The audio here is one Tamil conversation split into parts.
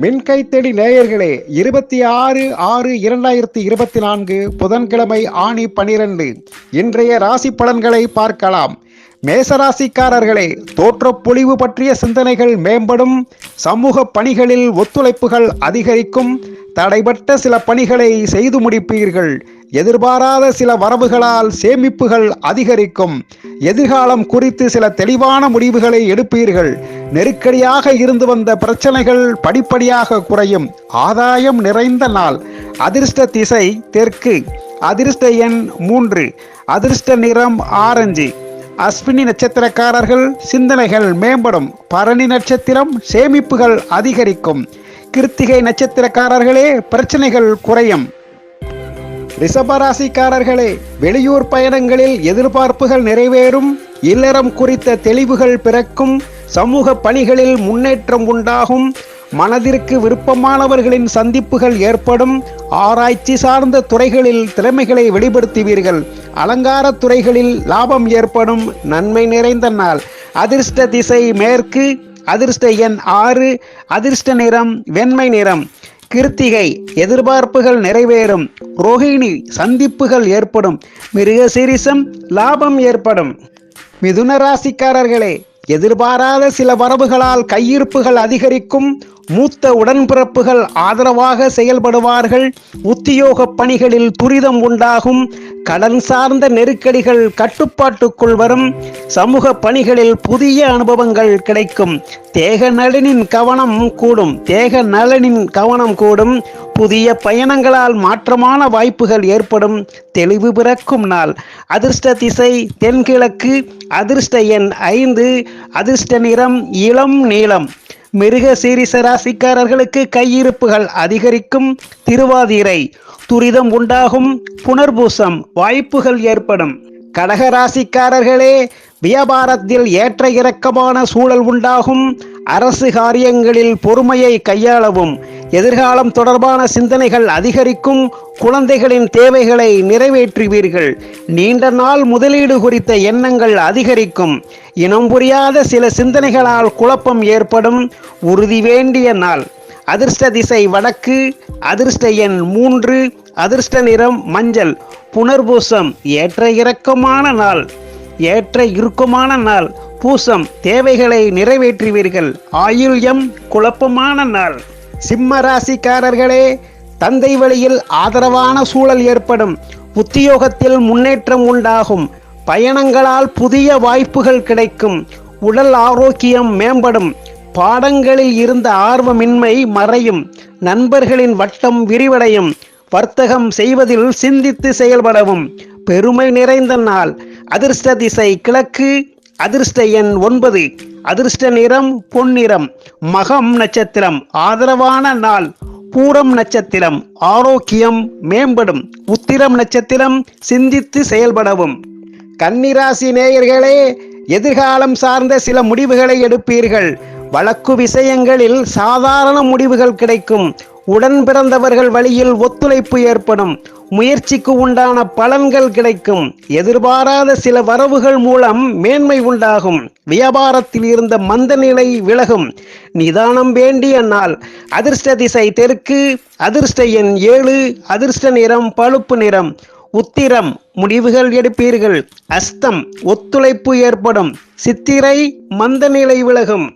மின்கைத்தடி நேயர்களே இருபத்தி ஆறு ஆறு இரண்டாயிரத்தி இருபத்தி நான்கு புதன்கிழமை ஆணி பனிரெண்டு. இன்றைய ராசி பலன்களை பார்க்கலாம். மேசராசிக்காரர்களே தோற்றப்பொழிவு பற்றிய சிந்தனைகள் மேம்படும். சமூக பணிகளில் ஒத்துழைப்புகள் அதிகரிக்கும். தடைபட்ட சில பணிகளை செய்து முடிப்பீர்கள். எதிர்பாராத சில வரவுகளால் சேமிப்புகள் அதிகரிக்கும். எதிர்காலம் குறித்து சில தெளிவான முடிவுகளை எடுப்பீர்கள். நெருக்கடியாக இருந்து வந்த பிரச்சனைகள் படிப்படியாக குறையும். ஆதாயம் நிறைந்த நாள். அதிர்ஷ்ட திசை தெற்கு. அதிர்ஷ்ட எண் மூன்று. அதிர்ஷ்ட நிறம் ஆரஞ்சு. அஸ்வினி நட்சத்திரக்காரர்கள் சிந்தனைகள் மேம்படும். பரணி நட்சத்திரம் சேமிப்புகள் அதிகரிக்கும். கிருத்திகை நட்சத்திரக்காரர்களே பிரச்சனைகள் குறையும். ரிஷபராசிக்காரர்களே வெளியூர் பயணங்களில் எதிர்பார்ப்புகள் நிறைவேறும் இல்லறம் குறித்த தெளிவுகள் பிறக்கும் சமூக பணிகளில் முன்னேற்றம் உண்டாகும் மனதிற்கு விருப்பமானவர்களின் சந்திப்புகள் ஏற்படும் ஆராய்ச்சி சார்ந்த துறைகளில் திறமைகளை வெளிப்படுத்துவீர்கள் அலங்கார துறைகளில் லாபம் ஏற்படும் நன்மை நிறைந்த நாள். அதிர்ஷ்ட திசை மேற்கு அதிர்ஷ்ட எண் ஆறு அதிர்ஷ்ட நிறம் வெண்மை நிறம். கிருத்திகை எதிர்பார்ப்புகள் நிறைவேறும் ரோஹிணி சந்திப்புகள் ஏற்படும் மிருகசிரிசம் லாபம் ஏற்படும். மிதுன ராசிக்காரர்களே எதிர்பாராத சில வரவுகளால் கையிருப்புகள் அதிகரிக்கும் மூத்த உடன்பிறப்புகள் ஆதரவாக செயல்படுவார்கள். உத்தியோக பணிகளில் துரிதம் உண்டாகும். கடன் சார்ந்த நெருக்கடிகள் கட்டுப்பாட்டுக்குள் வரும். சமூக பணிகளில் புதிய அனுபவங்கள் கிடைக்கும். தேக நலனின் கவனம் கூடும். தேக நலனின் கவனம் கூடும். புதிய பயணங்களால் மாற்றமான வாய்ப்புகள் ஏற்படும். தெளிவு பிறக்கும் நாள். அதிர்ஷ்ட திசை தென்கிழக்கு. அதிர்ஷ்ட எண் ஐந்து. அதிர்ஷ்ட நிறம் இளம் நீளம். மிருக சீரிச ராசிக்காரர்களுக்கு கையிருப்புகள் அதிகரிக்கும் திருவாதிரை. துரிதம் உண்டாகும் புனர்பூசம் வாய்ப்புகள் ஏற்படும். கடக ராசிக்காரர்களே வியாபாரத்தில் ஏற்ற இறக்கமான சூழல் உண்டாகும். அரசு காரியங்களில் பொறுமையை கையாளவும் எதிர்காலம் தொடர்பான சிந்தனைகள் அதிகரிக்கும் குழந்தைகளின் தேவைகளை நிறைவேற்றுவீர்கள். நீண்ட நாள் முதலீடு குறித்த எண்ணங்கள் அதிகரிக்கும். இனம் புரியாத சில சிந்தனைகளால் குழப்பம் ஏற்படும். உறுதி வேண்டிய நாள். அதிர்ஷ்ட திசை வடக்கு அதிர்ஷ்ட எண் மூன்று அதிர்ஷ்ட நிறம் மஞ்சள் புனர்பூசம் ஏற்ற இறக்கமான நாள் ஏற்ற இறுக்கமான நாள் பூசம் தேவைகளை நிறைவேற்றுவீர்கள். ஆயுள்யம் குழப்பமான நாள். சிம்ம ராசிக்காரர்களே தந்தை வழியில் ஆதரவான சூழல் ஏற்படும். உத்தியோகத்தில் முன்னேற்றம் உண்டாகும். பயணங்களால் புதிய வாய்ப்புகள் கிடைக்கும். உடல் ஆரோக்கியம் மேம்படும். பாடங்களில் இருந்த ஆர்வமின்மை மறையும். நண்பர்களின் வட்டம் விரிவடையும். வர்த்தகம் செய்வதில் சிந்தித்து செயல்படவும் பெருமை நிறைந்த நாள். அதிர்ஷ்ட திசை கிழக்கு அதிர்ஷ்ட எண் ஒன்பது. அதிர்ஷ்ட நிறம் பொன்னிறம். மகம் நட்சத்திரம் ஆதரவான நாள். பூரம் நட்சத்திரம் ஆரோக்கியம் மேம்படும். உத்திரம் நட்சத்திரம் சிந்தித்து செயல்படவும். கன்னிராசி நேயர்களே எதிர்காலம் சார்ந்த சில முடிவுகளை எடுப்பீர்கள். வழக்கு விஷயங்களில் சாதாரண முடிவுகள் கிடைக்கும். உடன் பிறந்தவர்கள் வழியில் ஒத்துழைப்பு ஏற்படும். முயற்சிக்கு உண்டான பலன்கள் கிடைக்கும். எதிர்பாராத சில வரவுகள் மூலம் மேன்மை உண்டாகும். வியாபாரத்தில் இருந்த மந்த நிலை விலகும். நிதானம் வேண்டிய நாள். அதிர்ஷ்ட திசை தெற்கு அதிர்ஷ்ட எண் ஏழு அதிர்ஷ்ட நிறம் பழுப்பு நிறம். உத்திரம் முடிவுகள் எடுப்பீர்கள். அஸ்தம் ஒத்துழைப்பு ஏற்படும். சித்திரை மந்த நிலை விலகும்.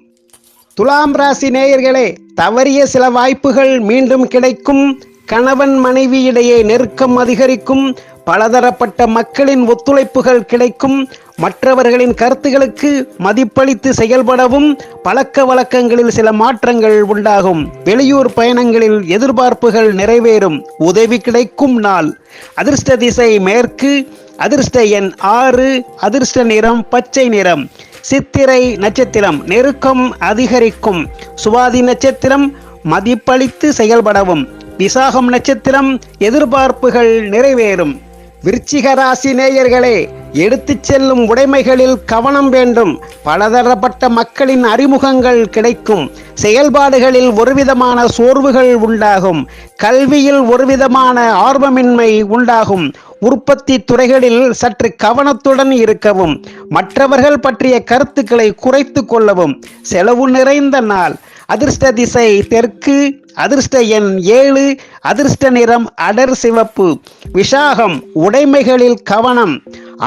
துலாம் ராசி நேயர்களே தவறிய சில வாய்ப்புகள் மீண்டும் கிடைக்கும். கணவன் மனைவி இடையே நெருக்கம் அதிகரிக்கும். பலதரப்பட்ட மக்களின் ஒத்துழைப்புகள் கிடைக்கும். மற்றவர்களின் கருத்துகளுக்கு மதிப்பளித்து செயல்படவும் பழக்க வழக்கங்களில் சில மாற்றங்கள் உண்டாகும். வெளியூர் பயணங்களில் எதிர்பார்ப்புகள் நிறைவேறும். உதவி கிடைக்கும் நாள். அதிர்ஷ்ட திசை மேற்கு அதிர்ஷ்ட எண் ஆறு அதிர்ஷ்ட நிறம் பச்சை நிறம். சித்திரை நட்சத்திரம் நெருக்கம் அதிகரிக்கும். சுவாதி நட்சத்திரம் மதிப்பளித்து செயல்படவும். விசாகம் நட்சத்திரம் எதிர்பார்ப்புகள் நிறைவேறும். விருச்சிக ராசி நேயர்களே எடுத்துச் செல்லும் உடைமைகளில் கவனம் வேண்டும். பலதரப்பட்ட மக்களின் அறிமுகங்கள் கிடைக்கும். செயல்பாடுகளில் ஒருவிதமான சோர்வுகள் உண்டாகும். கல்வியில் ஒருவிதமான ஆர்வமின்மை உண்டாகும். உற்பத்தி துறைகளில் சற்று கவனத்துடன் இருக்கவும் மற்றவர்கள் பற்றிய கருத்துக்களை குறைத்து கொள்ளவும் செலவு நிறைந்த நாள். அதிர்ஷ்ட திசை தெற்கு அதிர்ஷ்ட எண் ஏழு அதிர்ஷ்ட நிறம் அடர் சிவப்பு. விஷாகம் உடைமைகளில் கவனம்.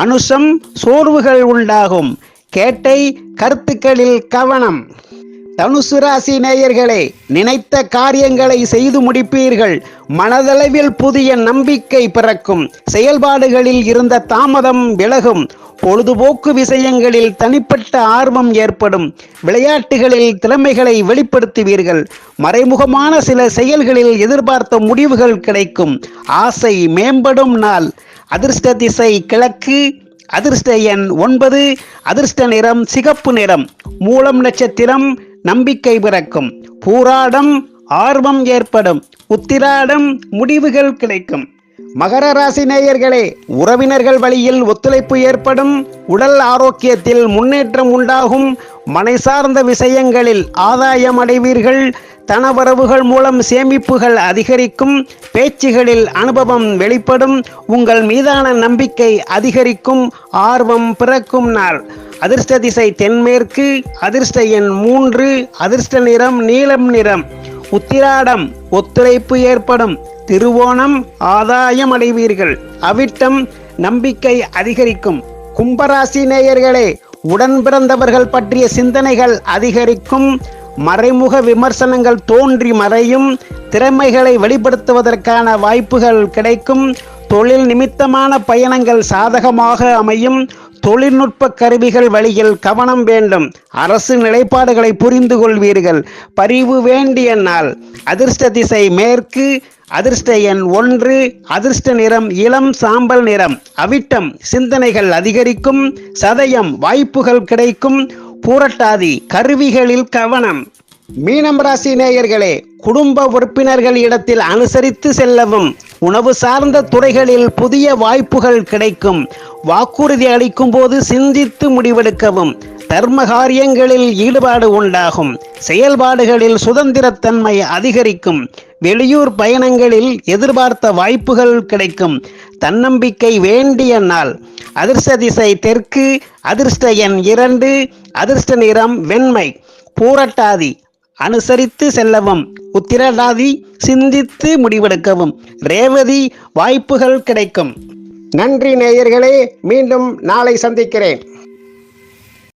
அனுஷம் சோர்வுகள் உண்டாகும். கேட்டை கருத்துக்களில் கவனம். தனுசு ராசி நேயர்களே நினைத்த காரியங்களை செய்து முடிப்பீர்கள். மனதளவில் புதிய நம்பிக்கை பிறக்கும். செயல்பாடுகளில் இருந்த தாமதம் விலகும். பொழுதுபோக்கு விஷயங்களில் தனிப்பட்ட ஆர்வம் ஏற்படும். விளையாட்டுகளில் திறமைகளை வெளிப்படுத்துவீர்கள். மறைமுகமான சில செயல்களில் எதிர்பார்த்த முடிவுகள் கிடைக்கும். ஆசை மேம்படும் நாள். அதிர்ஷ்ட திசை கிழக்கு அதிர்ஷ்ட எண் ஒன்பது அதிர்ஷ்ட நிறம் சிகப்பு நிறம். மூலம் நட்சத்திரம் நம்பிக்கை பிறக்கும். பூராடம் ஆர்வம் ஏற்படும். உத்திராடம் முடிவுகள் கிடைக்கும். மகர ராசி நேயர்களே உறவினர்கள் வழியில் ஒத்துழைப்பு ஏற்படும். உடல் ஆரோக்கியத்தில் முன்னேற்றம் உண்டாகும். மனை சார்ந்த விஷயங்களில் ஆதாயம் அடைவீர்கள். தனவரவுகள் மூலம் சேமிப்புகள் அதிகரிக்கும். பேச்சுகளில் அனுபவம் வெளிப்படும். உங்கள் மீதான நம்பிக்கை அதிகரிக்கும். ஆர்வம் பிறக்கும் நாள். அதிர்ஷ்ட திசை தென்மேற்கு அதிர்ஷ்ட எண் மூன்று அதிர்ஷ்ட நிறம் நீலம் நிறம். உத்திராடம் ஒத்துழைப்பு ஏற்படும். திருவோணம் ஆதாயம் அடைவீர்கள். அவிட்டம் நம்பிக்கை அதிகரிக்கும். கும்பராசி நேயர்களே உடன் பிறந்தவர்கள் பற்றிய சிந்தனைகள் அதிகரிக்கும். மறைமுக விமர்சனங்கள் தோன்றி மறையும். திறமைகளை வெளிப்படுத்துவதற்கான வாய்ப்புகள் கிடைக்கும். தொழில் நிமித்தமான பயணங்கள் சாதகமாக அமையும். தொழில்நுட்ப கருவிகள் வழியில் கவனம் வேண்டும். அரசு நிலைப்பாடுகளை புரிந்து கொள்வீர்கள். பரிவு வேண்டிய நாள். அதிர்ஷ்ட திசை மேற்கு அதிர்ஷ்ட எண் ஒன்று அதிர்ஷ்ட நிறம் இளம் சாம்பல் நிறம். அவிட்டம் சிந்தனைகள் அதிகரிக்கும் சதயம் வாய்ப்புகள் கிடைக்கும் பூரட்டாதி கருவிகளில் கவனம். மீனம் ராசி நேயர்களே குடும்ப உறுப்பினர்கள் இடத்தில் அனுசரித்து செல்லவும். உணவு சார்ந்த துறைகளில் புதிய வாய்ப்புகள் கிடைக்கும். வாக்குறுதி அளிக்கும் போது சிந்தித்து முடிவெடுக்கவும் தர்ம காரியங்களில் ஈடுபாடு உண்டாகும். செயல்பாடுகளில் சுதந்திரத்தன்மை அதிகரிக்கும். வெளியூர் பயணங்களில் எதிர்பார்த்த வாய்ப்புகள் கிடைக்கும். தன்னம்பிக்கை வேண்டிய நாள். அதிர்ஷ்ட திசை தெற்கு அதிர்ஷ்ட எண் இரண்டு அதிர்ஷ்ட நிறம் வெண்மை. பூரட்டாதி அனுசரித்து செல்லவும் உத்திரடாதி சிந்தித்து முடிவெடுக்கவும் ரேவதி வாய்ப்புகள் கிடைக்கும். நன்றி நேயர்களே மீண்டும் நாளை சந்திக்கிறேன்.